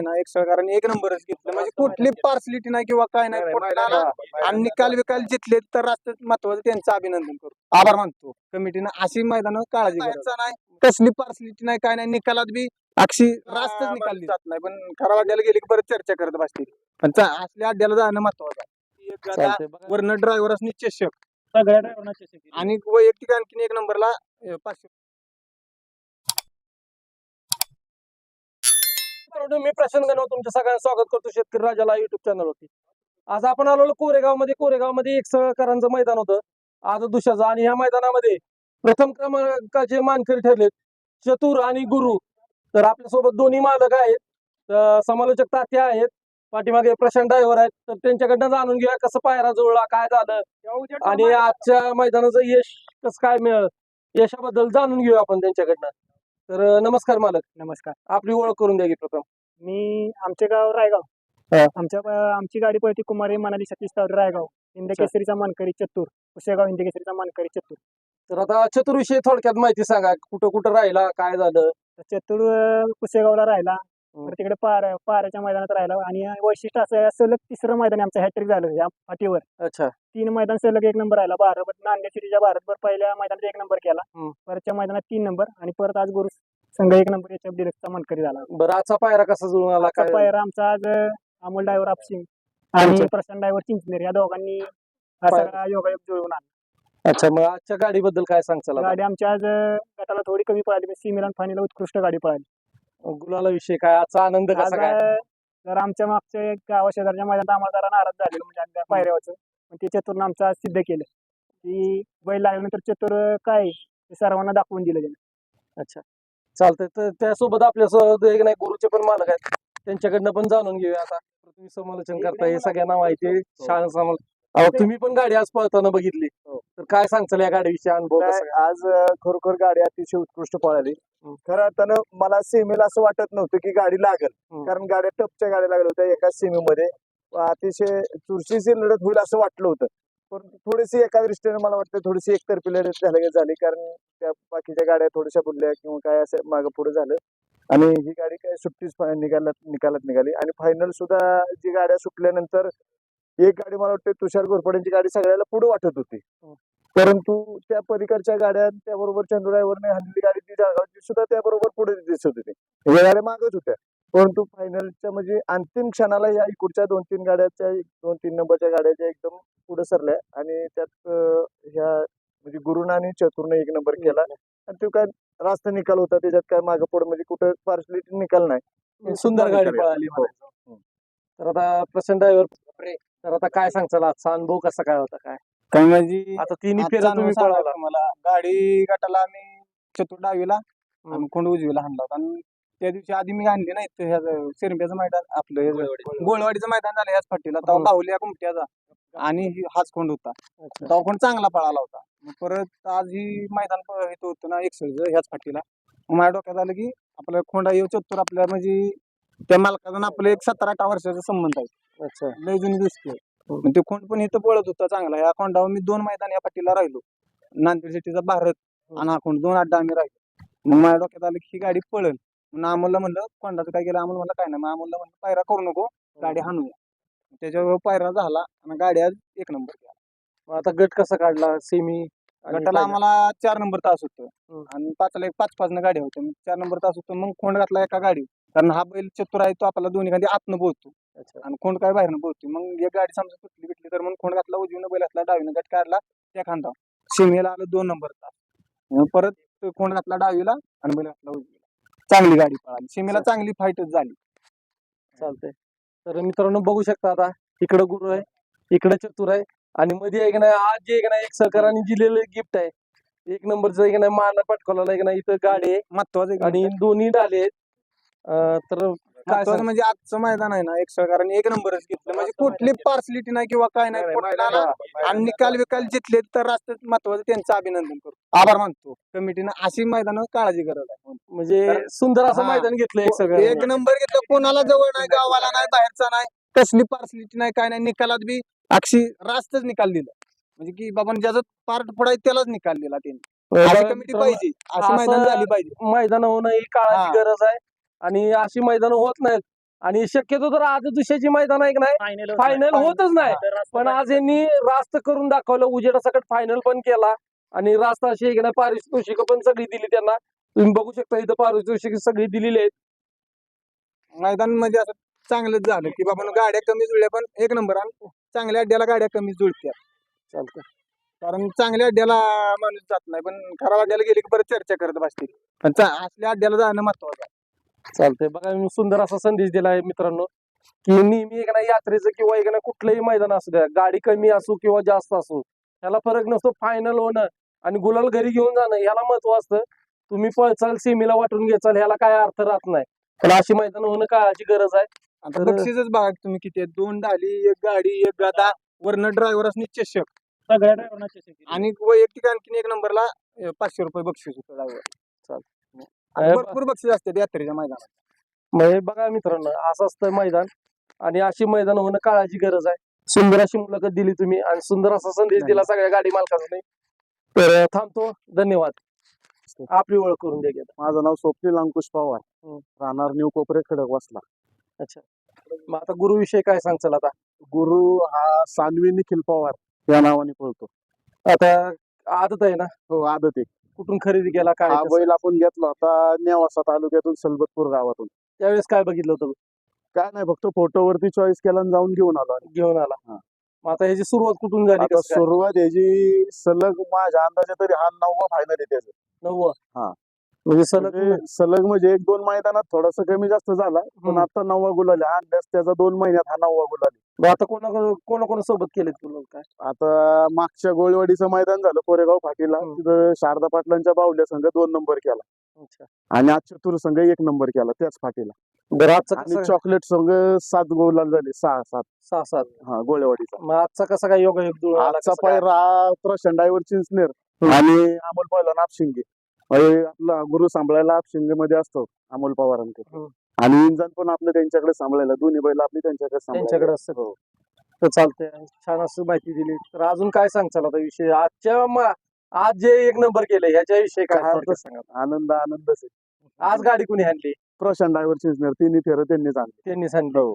ना एक सहकाराने एक नंबरच घेतलं. म्हणजे कुठली पार्सलिटी नाही किंवा काय नाही कुठला आणि निकाल विकाल जितले तर राष्ट्रात महत्वाचं त्यांचं अभिनंदन करू आभार मानतो. कमिटीनं अशी मैदान काळजी घ्यायचा नाही. कसली पार्सलिटी नाही काय नाही निकालात बी अक्षी रास्तच निकाल जात नाही. पण खरा अड्ड्याला गेली की परत चर्चा करत बसतील पण चा- असल्या अड्ड्याला जाणं महत्वाचं आहे. एक. वरनं ड्रायव्हर असणे चषक. सगळ्या ड्रायव्हरना. आणि वैयक्तिक आणखीन एक नंबरला अं, पाचशे मित्रांनो, मी प्रशांत गणव तुमच्या सगळ्यांचं स्वागत करतो शेतकरी राजाला युट्यूब चॅनलवरती आज आपण आलेलो कोरेगावमध्ये कोरेगावमध्ये एक सहकारांचं मैदान होतं. आज दुशाचं आणि ह्या मैदानामध्ये प्रथम क्रमांकाचे मानकरी ठरलेत चतुर आणि गुरु. तर आपल्यासोबत दोन्ही मालक आहेत. समालोचक तात्या आहेत. पाठीमागे प्रशांत ड्रायव्हर आहेत. तर त्यांच्याकडनं जाणून घेऊया कसं पायरा जुळला काय झालं? आणि आजच्या मैदानाचं यश कसं काय मिळेल? यशाबद्दल जाणून घेऊया आपण त्यांच्याकडनं. तर नमस्कार मालक. नमस्कार. आपली ओळख करून द्या की प्रथम. मी आमचे गाव रायगाव. आमच्या आमची गाडी पळती कुमारी मनाली सतीश तावडे रायगाव. हिंद अच्छा. केसरीचा मानकरी चतुर. कुशेगाव हिंद केसरीचा मानकरी चतुर. तर आता चतुर्विषयी थोडक्यात माहिती सांगा. कुठं कुठं राहिला? काय झालं? तर चतुर अं, कुशेगावला राहिला. तिकडे पार पाऱ्याच्या मैदानात राहिला. आणि वैशिष्ट्य असं सलग तिसरं मैदान आमचं. हॅट्रिक झालं या फाटीवर अच्छा. तीन मैदान सलग एक नंबर राहिला. भारत नांदेशिरीच्या भारतभर पहिल्या मैदानात एक नंबर केला. परतच्या मैदानात तीन नंबर. आणि परत आज गुरु संघ एक नंबर याच्या डिलक्सचा मानकरी झाला बरं आजचा पायरा कसा जुळून आला? काय? पायरा आमचा आज अमोल डायव्हर आपसिंग आणि. प्रशांत डायव्हर चिंचनेर या दोघांनी हा पायरा. सगळा योगायोग जुळवून आणला. अच्छा मग आजच्या गाडीबद्दल काय सांगचाल आता? गाडी आमच्या आज गटाला थोडी कमी पळाली सीमिला फायनल उत्कृष्ट गाडी पळाली. गुलाला विषय काय? आजचा आनंद आज कसा काय? जर आमच्या मागच्या एक गावा शेजारच्या मैदानात आम्हाला जरा नाराज झालेलो म्हणजे आमच्या पायऱ्यावरचं. पण ते चतुरनं आमचं आज सिद्ध केलं. की बैल लागल्यानंतर चतुर काय? आहे ते सर्वांना दाखवून दिलं त्याने. अच्छा. चालतंय. तर त्यासोबत आपल्यासोबत एक नाही गुरुचे पण मालक आहेत. त्यांच्याकडनं पण जाणून घेऊया आता. तुम्ही समालोचन करताय हे सगळ्यांना माहिती आहे शाळा समाल तुम्ही पण गाडी आज पळताना बघितली. तर काय सांगचाल या गाडीविषयी? अनुभव आज खरोखर गाडी अतिशय उत्कृष्ट पळाली. खरं अर्थानं मला सेमीला असं वाटत नव्हतं की गाडी लागल. कारण गाड्या टपच्या गाड्या लागल्या होत्या एकाच सेमीमध्ये. अतिशय चुरशीची लढत होईल असं वाटलं होतं. परंतु थोडीशी एका दृष्टीने मला वाटतं थोडीशी एकतर्फी लढत झाली झाली. कारण त्या बाकीच्या गाड्या थोड्याशा बुडल्या किंवा काय असं मागं पुढे झालं. आणि ही गाडी काय सुट्टीच निकालात निकालात निघाली. आणि फायनल सुद्धा जी गाड्या सुटल्यानंतर एक गाडी मला वाटतं तुषार घोरपड्यांची गाडी सगळ्याला पुढे वाटत होती. परंतु त्या पलीकडच्या गाड्या त्याबरोबर चंदू ड्रायव्हरने हल्ली गाडी ती जळगावची सुद्धा त्याबरोबर पुढे दिसत होती. या गाड्या मागत होत्या. परंतु फायनलच्या म्हणजे अंतिम क्षणाला या इकडच्या दोन तीन गाड्याच्या दोन तीन नंबरच्या गाड्याच्या एकदम पुढे सरल्या आणि त्यात ह्या म्हणजे गुरुनं आणि चतुरनं एक नंबर केला. आणि तो काय रास्त निकाल होता त्याच्यात काय मागं पुढे म्हणजे कुठं पार्सलिटी निकाल नाही. सुंदर गाडी. पळाली हो. तर आता प्रसन्न ड्रायव्हर तर आता काय सांगचाल? आजचा अनुभव कसा काय होता काय? काय म्हणजे आता तिन्ही अनुभव तुम्ही पळवला मला गाडी गटाला आम्ही चतुर डावीला आणि कोंड उजवीला हाणला होता. आणि त्या दिवशी आधी मी आणली नाही शिरंब्याचं मैदान आपलं ह्याचं गोळवाडीचं मैदान. झालं ह्याच फाटीला तेव्हा हम्म. बाहुल्या कुमट्याचा आणि ही- हाच खोंड होता. तेव्हा खोंड चांगला पळाला होता. परत आज ही मैदान इथं होतं ना एकसळचं ह्याच फाटीला माझ्या डोक्यात आलं की आपलं खोंडा येऊ चतुर आपल्या म्हणजे त्या मालकाचा आपलं एक सतरा अठरा वर्षाचा संबंध आहे. अच्छा. लय जुनी आहे. मग ते खोंड पण इथं पळत होता चांगला. या खोंडावर मी दोन मैदान या पाठीला राहिलो. नांदेड सिटीचा भारत आणि हा खोंड दोन अड्डा आम्ही राहिलो. मग माझ्या डोक्यात आलं की ही गाडी पळल मग अमोलला म्हणलं खोंडाचं काय केलं? अमोल म्हणलं काय नाही. मग अमोलला म्हणलं पायरा करू नको गाडी हाणूया. त्याच्यावर पायरा झाला आणि गाडी आज एक नंबर केला. मग आता गट कसा काढला? सेमी गटाला आम्हाला चार नंबर तास होतं. हम्म. आणि पाचला एक पाच पाच गाड्या होत्या मग चार नंबर तास होतं. मग खोंड घातला एका गाडी कारण हा बैल चतुर आहे तो आपल्याला दोन्ही गाडी आतनं बोलतो. आणि खोंड काय बाहेरनं बोलतो. मग एक गाडी समजा तुटली बिटली तर मग खोंड घातला उजवीनं बैल घातला डावीनं गट काढला त्या खांदा सीमेला आलं दोन नंबर तास. परत खोंड घातला डावीला आणि बैल घातला उजवीला. चांगली गाडी पळाली. सीमेला चांगली फाईटच झाली. चालतंय. तर मित्रांनो बघू शकता आता इकडं गुरु आहे इकडं चतुर आहे आणि मध्ये एक नाही आज जे एक नाही एक सहकाराने दिलेलं गिफ्ट आहे. एक नंबरचं एक नाही मान पटकवलेला एक नाही इथं गाडी आहे. महत्वाचं आणि दोन्ही डाले आहेत. अं, तर काय महत्वाचं म्हणजे आजचं मैदान आहे ना एक सहकाराने एक नंबरच घेतलं. म्हणजे कुठली पार्सलिटी नाही किंवा काय नाही कुठला आणि निकाल विकाल जितले तर राष्ट्रात महत्वाचं त्यांचं अभिनंदन करू. आभार मानतो. कमिटीनं अशी मैदान काळाची गरज आहे. म्हणजे सुंदर असं हा. मैदान घेतलं एक सगळं एक नंबर घेतलं कोणाला जवळ नाही गावाला नाही बाहेरचा नाही कसली पार्सलिटी नाही काय नाही. निकालात बी अक्षी रास्तच निकाल दिला. म्हणजे की बाबा ज्याचं पार्ट पडाय त्यालाच निकाल दिला त्यांनी. अशी कमिटी पाहिजे. अशी असं- मैदान झाली पाहिजे. मैदान होणं ही काळाची हा. गरज आहे. आणि अशी मैदान होत नाहीत. आणि शक्यतो तर आज दुसऱ्याची मैदान आहे की नाही? फायनल होतच नाही. पण आज यांनी रास्त करून दाखवलं. उजेडासकट फायनल पण केला. आणि रास्त अशी एक ना पारितोषिक पण सगळी दिली त्यांना. तुम्ही बघू शकता इथं पारितोषिक सगळी दिलेली आहेत. मैदान म्हणजे असं चांगलंच झालं की बाबा गाड्या कमी जुळल्या पण एक नंबर आणि चांगल्या अड्ड्याला गाड्या कमी जुळत्या. चालतं कारण चांगल्या अड्ड्याला माणूस जात नाही पण खराब अड्ड्याला गेले की परत चर्चा करत बसतील. पण असल्या अड्ड्याला जाणं महत्वाचं आहे. चालतंय. बघा मी सुंदर असा संदेश दिला आहे मित्रांनो की नेहमी एक ना यात्रेचं किंवा एक ना कुठलंही मैदान असू द्या गाडी कमी असो किंवा जास्त असो ह्याला फरक नसतो. फायनल होणं आणि गुलाल घरी घेऊन जाणं ह्याला महत्त्व असतं. तुम्ही पळचाल सेमीला वाटून घेचाल ह्याला काय अर्थ राहत नाही. पण अशी मैदान होणं काळाची गरज आहे. आता तर- बक्षीसच बघा तुम्ही किती आहेत. दोन डाली एक गाडी एक गदा वरनं ड्रायव्हर असणे चषक सगळ्या ड्रायव्हरना आणि वैयक्तिक आणखीन एक नंबरला अं, पाचशे रुपये बक्षीस होतं ड्रायव्हर भरपूर बक्षीस असते यात्रेच्या मैदानात. म्हणजे बघा मित्रांनो असं असतं मैदान. आणि अशी मैदान होणं काळाची गरज आहे. सुंदर अशी मुलाखत दिली तुम्ही आणि सुंदर असा संदेश दिला सगळ्या गाडी मालकांनी तर अं, थांबतो. धन्यवाद. आपली ओळख करून द्या गेला माझं नाव स्वप्नील अंकुश पवार. हम्म. राहणार न्यू कोपरे खडक वासला. अच्छा. मग आता गुरु विषय काय सांगचाल आता? गुरु हा सानवी निखिल पवार या नावाने पळतो आता आदत आहे ना? हो आदत आहे. कुठून खरेदी केला काय हा कसं? बैल आपण घेतला होता नेवासा तालुक्यातून सलबतपूर गावातून त्यावेळेस काय बघितलं होतं काय नाही फक्त फोटोवरती चॉईस केला आणि जाऊन घेऊन आलो आम्ही. घेऊन आला हा. मग आता ह्याची सुरुवात कुठून झाली आता कसं काय? सुरुवात याची सलग माझ्या अंदाजे तरी हा नववा फायनल आहे त्याचं नववं हा. म्हणजे सलग म्हणजे सलग म्हणजे एक दोन मैदानात थोडासा कमी जास्त झाला पण. आता नववा गुलाल आहे. हा अंदाज त्याचा दोन महिन्यात हा नववा गुलाल आहे. मग आता कोणा कोणा कोणा सोबत केलेत तुला काय? आता मागच्या गोळवाडीचं मैदान झालं कोरेगाव फाटीला. तिथं शारदा पाटलांच्या बावल्या संघ दोन नंबर केला. आणि आज चतुर संघ एक नंबर केला त्याच फाटीला. बरं आजचा चॉकलेट संघ सात गोलाल झाले सहा सात. सहा सात. हा गोळेवाडीचा. मग आजचा कसा काय योगा आजचा? पायरा प्रशांत डायव्हर चिंचनेर आणि अमोल आपशिंगे म्हणजे आपला गुरु सांभाळायला आपशिंगे मध्ये असतो अमोल पवारांकडे. हम्म. आणि इंजन पण आपलं त्यांच्याकडे सांभाळायला दोन्ही बैल आपली त्यांच्याकडे. त्यांच्याकडे असतं हो. तर चालतंय. छान असं माहिती दिली. तर अजून काय सांगचाल आता विषय? आजच्या आज जे एक नंबर केले ह्याच्या विषयी काय आनंद आनंदच आहे. आज गाडी कुणी आणली? प्रशांत डायव्हर चिंचनेर तिन्ही फेर त्यांनीच आणले. त्यांनी सांगितलं